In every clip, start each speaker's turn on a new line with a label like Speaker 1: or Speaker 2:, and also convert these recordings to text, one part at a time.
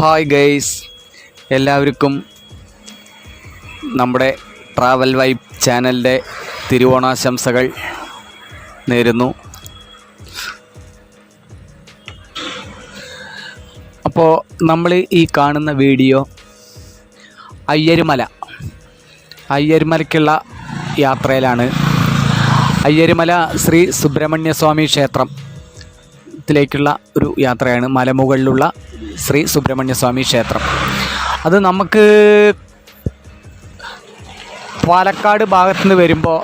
Speaker 1: Hi guys. എല്ലാവർക്കും നമ്മുടെ travel vibe ചാനലിന്റെ തിരുവോണാശംസകൾ നേരുന്നു. അപ്പോൾ നമ്മൾ ഈ കാണുന്ന വീഡിയോ അയ്യരുമല. അയ്യരുമലയ്ക്കുള്ള യാത്രയിലാണ്. അയ്യരുമല ശ്രീ സുബ്രഹ്മണ്യസ്വാമി ക്ഷേത്രം ത്തിലേക്കുള്ള ഒരു യാത്രയാണ്. മലമുകളിലുള്ള ശ്രീ സുബ്രഹ്മണ്യസ്വാമി ക്ഷേത്രം. അത് നമുക്ക് പാലക്കാട് ഭാഗത്തുനിന്ന് വരുമ്പോൾ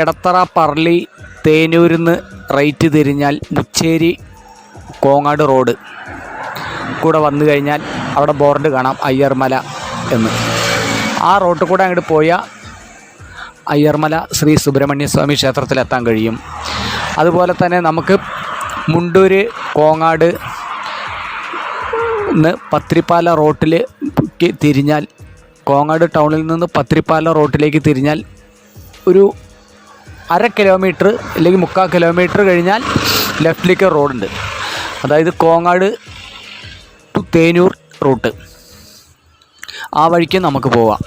Speaker 1: എടത്തറ പറളി തേനൂരിൽ നിന്ന് റൈറ്റ് തിരിഞ്ഞാൽ മുച്ചേരി കോങ്ങാട് റോഡ്. കൂടെ വന്നു കഴിഞ്ഞാൽ അവിടെ ബോർഡ് കാണാം അയ്യർമല എന്ന്. ആ റോട്ടിൽ കൂടെ അങ്ങോട്ട് പോയാൽ അയ്യർമല ശ്രീ സുബ്രഹ്മണ്യസ്വാമി ക്ഷേത്രത്തിലെത്താൻ കഴിയും. അതുപോലെ തന്നെ നമുക്ക് മുണ്ടൂര് കോങ്ങാട് നിന്ന് പത്രിപ്പാല റോട്ടിലേക്ക് തിരിഞ്ഞാൽ കോങ്ങാട് ടൗണിൽ നിന്ന് പത്രിപ്പാല റോട്ടിലേക്ക് തിരിഞ്ഞാൽ ഒരു അര കിലോമീറ്റർ അല്ലെങ്കിൽ മുക്കാൽ കിലോമീറ്റർ കഴിഞ്ഞാൽ ലെഫ്റ്റിലേക്ക് റോഡുണ്ട്. അതായത് കോങ്ങാട് ടു തേനൂർ റൂട്ട്. ആ വഴിക്ക് നമുക്ക് പോവാം.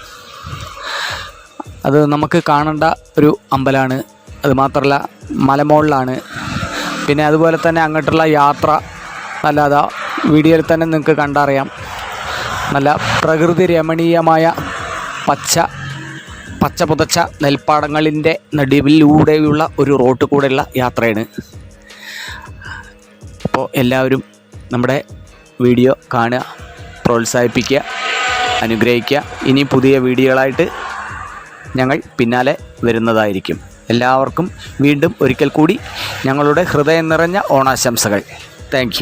Speaker 1: അത് നമുക്ക് കാണേണ്ട ഒരു അമ്പലമാണ് അത് മാത്രമല്ല പിന്നെ അതുപോലെ തന്നെ അങ്ങോട്ടുള്ള യാത്ര അല്ലാതെ വീഡിയോയിൽ തന്നെ നിങ്ങൾക്ക് കണ്ടറിയാം. നല്ല പ്രകൃതി രമണീയമായ പച്ച പച്ച പുതച്ച നെൽപ്പാടങ്ങളിന്റെ നടുവിലൂടെയുള്ള ഒരു റോട്ട് കൂടെയുള്ള യാത്രയാണ്. അപ്പോൾ എല്ലാവരും നമ്മുടെ വീഡിയോ കാണുക പ്രോത്സാഹിപ്പിക്കുക അനുഗ്രഹിക്കുക. ഇനി പുതിയ വീഡിയോകളായിട്ട് ഞങ്ങൾ പിന്നാലെ വരുന്നതായിരിക്കും. എല്ലാവർക്കും വീണ്ടും ഒരിക്കൽ കൂടി ഞങ്ങളുടെ ഹൃദയം നിറഞ്ഞ ഓണാശംസകൾ. താങ്ക്